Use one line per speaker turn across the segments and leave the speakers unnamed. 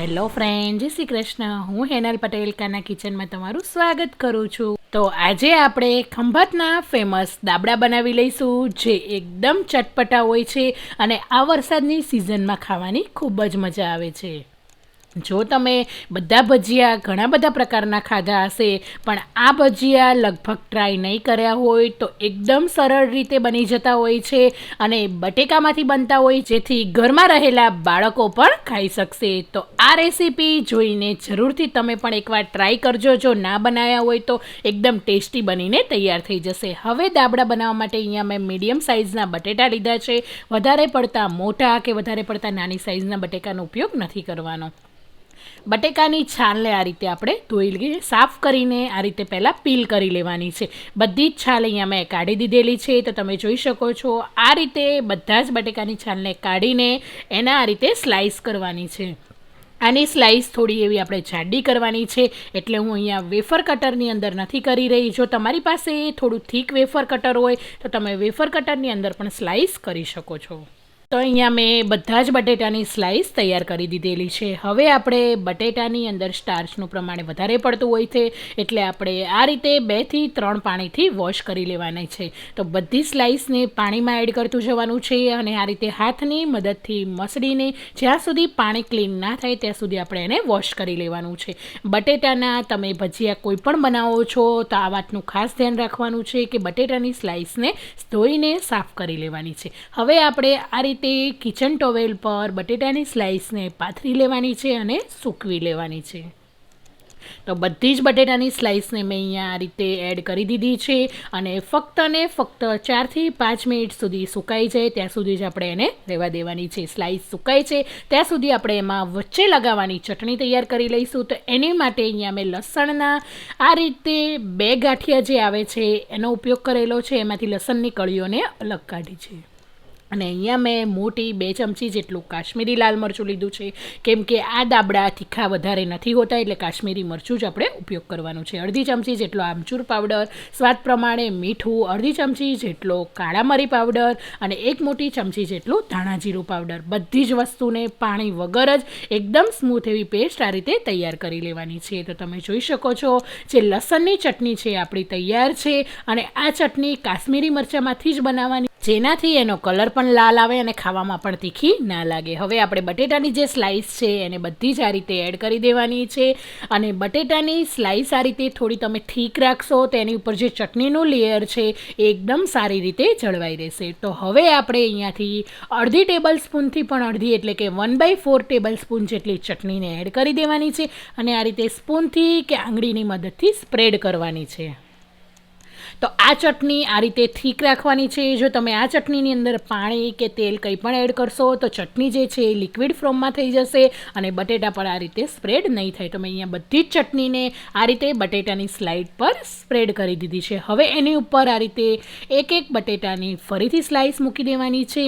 Hello friend, જય શ્રી કૃષ્ણ. હું હેનલ પટેલ, કાના કિચનમાં તમારું સ્વાગત કરું છું. તો આજે આપણે ખંભાતના ફેમસ દાબડા બનાવી લઈશું, જે એકદમ ચટપટા હોય છે અને આ વરસાદની સિઝનમાં ખાવાની ખૂબ જ મજા આવે છે. જો તમે બધા ભજીયા ઘણા બધા પ્રકારના ખાધા હશે, પણ આ ભજીયા લગભગ ટ્રાય નહીં કર્યા હોય તો એકદમ સરળ રીતે બની જતા હોય છે અને બટેકામાંથી બનતા હોય જેથી ઘરમાં રહેલા બાળકો પણ ખાઈ શકશે. તો આ રેસીપી જોઈને જરૂરથી તમે પણ એકવાર ટ્રાય કરજો. જો ના બનાવ્યા હોય તો એકદમ ટેસ્ટી બનીને તૈયાર થઈ જશે. હવે દાબડા બનાવવા માટે અહીંયા મેં મીડિયમ સાઇઝના બટેટા લીધા છે. વધારે પડતા મોટા કે વધારે પડતા નાની સાઇઝના બટેકાનો ઉપયોગ નથી કરવાનો. બટેકાની છાલને આ રીતે આપણે ધોઈ લઈએ. સાફ કરીને આ રીતે પહેલાં પીલ કરી લેવાની છે. બધી જ છાલ અહીંયા મેં કાઢી દીધેલી છે, તો તમે જોઈ શકો છો. આ રીતે બધા જ બટેકાની છાલને કાઢીને એના આ રીતે સ્લાઈસ કરવાની છે. આની સ્લાઈસ થોડી એવી આપણે જાડી કરવાની છે, એટલે હું અહીંયા વેફર કટરની અંદર નથી કરી રહી. જો તમારી પાસે થોડું થીક વેફર કટર હોય, તો તમે વેફર કટરની અંદર પણ સ્લાઈસ કરી શકો છો. તો અહીંયા મેં બધા જ બટેટાની સ્લાઇસ તૈયાર કરી દીધેલી છે. હવે આપણે બટેટાની અંદર સ્ટાર્ચનું પ્રમાણ વધારે પડતું હોય છે, એટલે આપણે આ રીતે બેથી ત્રણ પાણીથી વોશ કરી લેવાના છે. તો બધી સ્લાઇસને પાણીમાં એડ કરતું જવાનું છે અને આ રીતે હાથની મદદથી મસળીને જ્યાં સુધી પાણી ક્લીન ના થાય ત્યાં સુધી આપણે એને વોશ કરી લેવાનું છે. બટેટાના તમે ભજીયા કોઈ પણ બનાવો છો, તો આ વાતનું ખાસ ધ્યાન રાખવાનું છે કે બટેટાની સ્લાઇસને ધોઈને સાફ કરી લેવાની છે. હવે આપણે આ રીતે રીતે કિચન ટોવેલ પર બટેટાની સ્લાઇસને પાથરી લેવાની છે અને સૂકવી લેવાની છે. તો બધી જ બટેટાની સ્લાઇસને મેં અહીંયા આ રીતે એડ કરી દીધી છે અને ફક્ત ને ફક્ત ચારથી પાંચ મિનિટ સુધી સુકાઈ જાય, ત્યાં સુધી જ આપણે એને રહેવા દેવાની છે. સ્લાઇસ સુકાય છે, ત્યાં સુધી આપણે એમાં વચ્ચે લગાવવાની ચટણી તૈયાર કરી લઈશું. તો એની માટે અહીંયા મેં લસણના આ રીતે બે ગાંઠિયા જે આવે છે, એનો ઉપયોગ કરેલો છે. એમાંથી લસણની કળીઓને અલગ કાઢી છે. અને અહીંયા મેં મોટી બે ચમચી જેટલું કાશ્મીરી લાલ મરચું લીધું છે. કેમ કે આ દાબડા તીખા વધારે નથી હોતા એટલે કાશ્મીરી મરચું જ આપણે ઉપયોગ કરવાનું છે. અડધી ચમચી જેટલો આમચૂર પાવડર, સ્વાદ પ્રમાણે મીઠું, અડધી ચમચી જેટલો કાળા મરી પાવડર અને એક મોટી ચમચી જેટલું ધાણા જીરું પાવડર. બધી જ વસ્તુને પાણી વગર જ એકદમ સ્મૂથ એવી પેસ્ટ આ રીતે તૈયાર કરી લેવાની છે. તો તમે જોઈ શકો છો જે લસણની ચટણી છે આપણી તૈયાર છે અને આ ચટણી કાશ્મીરી મરચાંમાંથી જ બનાવવાની જેનાથી એનો કલર પણ લાલ આવે અને ખાવામાં પણ તીખી ના લાગે. હવે આપણે બટેટાની જે સ્લાઇસ છે એને બધી જ આ રીતે એડ કરી દેવાની છે અને બટેટાની સ્લાઇસ આ રીતે થોડી તમે ઠીક રાખશો તો એની ઉપર જે ચટણીનું લેયર છે એ એકદમ સારી રીતે જળવાઈ રહેશે. તો હવે આપણે અહીંયાથી અડધી ટેબલ સ્પૂનથી પણ અડધી એટલે કે one by four tablespoon જેટલી ચટણીને એડ કરી દેવાની છે અને આ રીતે સ્પૂનથી કે આંગળીની મદદથી સ્પ્રેડ કરવાની છે. તો આ ચટણી આ રીતે થીક રાખવાની છે. જો તમે આ ચટણીની અંદર પાણી કે તેલ કંઈ પણ એડ કરશો, તો ચટણી જે છે એ લિક્વિડ ફોર્મમાં થઈ જશે અને બટેટા પર આ રીતે સ્પ્રેડ નહીં થાય. તો મેં અહીંયા બધી જ ચટણીને આ રીતે બટેટાની સ્લાઇડ પર સ્પ્રેડ કરી દીધી છે. હવે એની ઉપર આ રીતે એક એક બટેટાની ફરીથી સ્લાઇસ મૂકી દેવાની છે.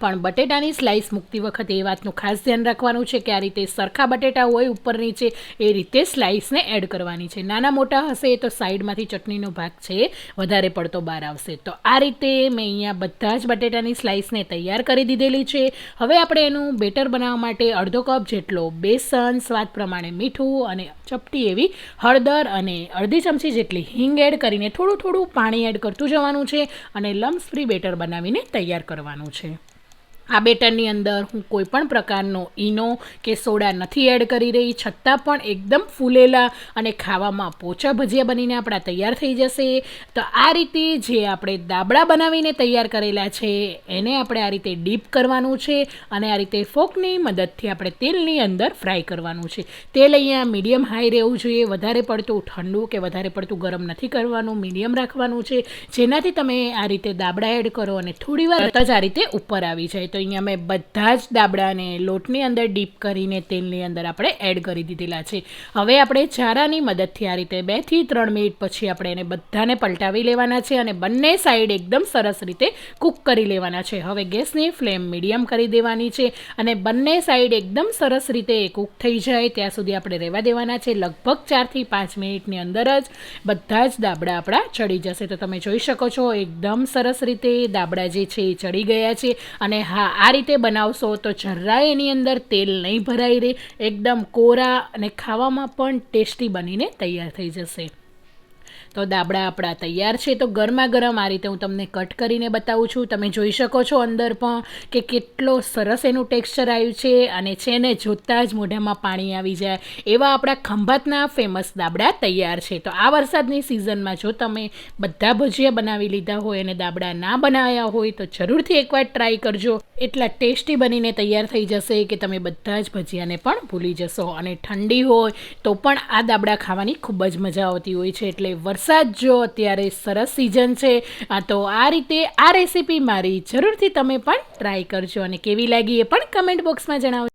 પણ બટેટાની સ્લાઇસ મૂકતી વખતે એ વાતનું ખાસ ધ્યાન રાખવાનું છે કે આ રીતે સરખા બટેટા હોય ઉપર નીચે, એ રીતે સ્લાઇસને એડ કરવાની છે. નાના મોટા હશે તો સાઈડમાંથી ચટણીનો ભાગ છે, વધારે પડતો બહાર આવશે. તો આ રીતે મેં અહીંયા બધા જ બટેટાની સ્લાઇસને તૈયાર કરી દીધેલી છે. હવે આપણે એનું બેટર બનાવવા માટે અડધો કપ જેટલો બેસન, સ્વાદ પ્રમાણે મીઠું અને ચપટી એવી હળદર અને અડધી ચમચી જેટલી હિંગ એડ કરીને થોડું થોડું પાણી એડ કરતું જવાનું છે અને લમ્સ ફ્રી બેટર બનાવીને તૈયાર કરવાનું છે. આ બેટરની અંદર હું કોઈ પણ પ્રકારનો ઈનો કે સોડા નથી એડ કરી રહી, છતાં પણ એકદમ ફૂલેલા અને ખાવામાં પોચા ભજીયા બનીને આપણા તૈયાર થઈ જશે. તો આ રીતે જે આપણે દાબડા બનાવીને તૈયાર કરેલા છે, એને આપણે આ રીતે ડીપ કરવાનું છે અને આ રીતે ફોકની મદદથી આપણે તેલની અંદર ફ્રાય કરવાનું છે. તેલ અહીંયા મીડિયમ હાઈ રહેવું જોઈએ, વધારે પડતું ઠંડુ કે વધારે પડતું ગરમ નથી કરવાનું, મીડિયમ રાખવાનું છે. જેનાથી તમે આ રીતે દાબડા એડ કરો અને થોડી વાર જ આ રીતે ઉપર આવી જાય. તો તો અહીંયા મેં બધા જ દાબડાને લોટની અંદર ડીપ કરીને તેલની અંદર આપણે એડ કરી દીધેલા છે. હવે આપણે ચારાની મદદથી આ રીતે બેથી ત્રણ મિનિટ પછી આપણે એને બધાને પલટાવી લેવાના છે અને બંને સાઈડ એકદમ સરસ રીતે કૂક કરી લેવાના છે. હવે ગેસની ફ્લેમ મીડિયમ કરી દેવાની છે અને બંને સાઈડ એકદમ સરસ રીતે કૂક થઈ જાય. ત્યાં સુધી આપણે રહેવા દેવાના છે. લગભગ ચારથી પાંચ મિનિટની અંદર જ બધા જ દાબડા આપણા ચડી જશે. તો તમે જોઈ શકો છો, એકદમ સરસ રીતે દાબડા જે છે એ ચડી ગયા છે અને હા આ રીતે બનાવશો તો જરાય એની અંદર તેલ નહીં ભરાઈ રહે. એકદમ કોરા અને ખાવામાં પણ ટેસ્ટી બનીને તૈયાર થઈ જશે. તો દાબડા આપણા તૈયાર છે. તો ગરમા ગરમ આ રીતે હું તમને કટ કરીને બતાવું છું. તમે જોઈ શકો છો અંદર પણ કે કેટલો સરસ એનું ટેક્સચર આવ્યું છે અને છે ને જોતાં જ મોઢામાં પાણી આવી જાય એવા આપણા ખંભાતના ફેમસ દાબડા તૈયાર છે. તો આ વરસાદની સિઝનમાં જો તમે બધા ભજીયા બનાવી લીધા હોય અને દાબડા ના બનાવ્યા હોય તો જરૂરથી એકવાર ટ્રાય કરજો. એટલા ટેસ્ટી બનીને તૈયાર થઈ જશે કે તમે બધા જ ભજીયાને પણ ભૂલી જશો અને ઠંડી હોય તો પણ આ દાબડા ખાવાની ખૂબ જ મજા આવતી હોય છે. એટલે વરસાદ જો અત્યારે સરસ સિઝન છે, આ તો આ રીતે આ રેસીપી મારી જરૂરથી તમે પણ ટ્રાય કરજો અને કેવી લાગી એ પણ કમેન્ટ બોક્સમાં જણાવજો.